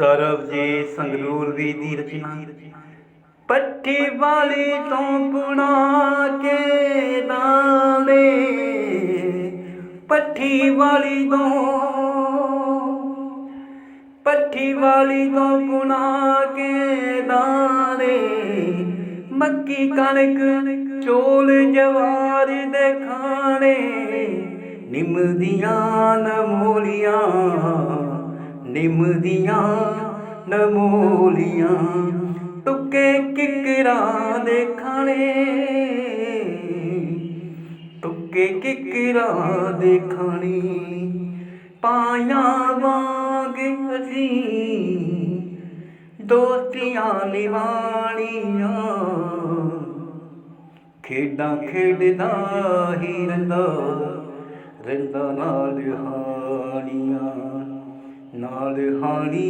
ਸਰਬਜੀਤ ਸੰਗਰੂਰ ਵੀ ਦੀ ਰਚਨਾ। ਪੱਟੀ ਵਾਲੀ ਤੋਂ ਪੁਣਾ ਕੇ ਦਾਲੇ ਪੱਠੀ ਵਾਲੀ ਤੋਂ, ਪੱਠੀ ਵਾਲੀ ਤੋਂ ਪੁਣਾ ਕੇ ਦਾਣੇ ਮੱਕੀ ਕਣਕ, ਚੋਲ ਜਵਾਰ ਦੇ ਖਾਣੇ, ਨਿੰਮ ਦੀਆਂ ਨਮੋਲੀਆਂ। ਨਿੰਮ ਦੀਆਂ ਨਮੋਲੀਆਂ। ਤੁੱਕੇ ਕਿਕਰਾਂ ਦੇ ਖਾਣੇ। ਤੁੱਕੇ ਕਿਕਰਾਂ ਦੇ ਖਾਣੀ। ਪਾਇਆ ਵਾਂਗ ਅਸੀਂ ਦੋਸਤੀਆਂ ਨਿਵਾਣੀਆਂ। ਖੇਡਾਂ ਖੇਡਦਾ ਹੀ ਰਹਿੰਦਾ। ਰਹਿੰਦਾ ਨਾਲ ਹਾਣੀਆਂ আমাদের হরি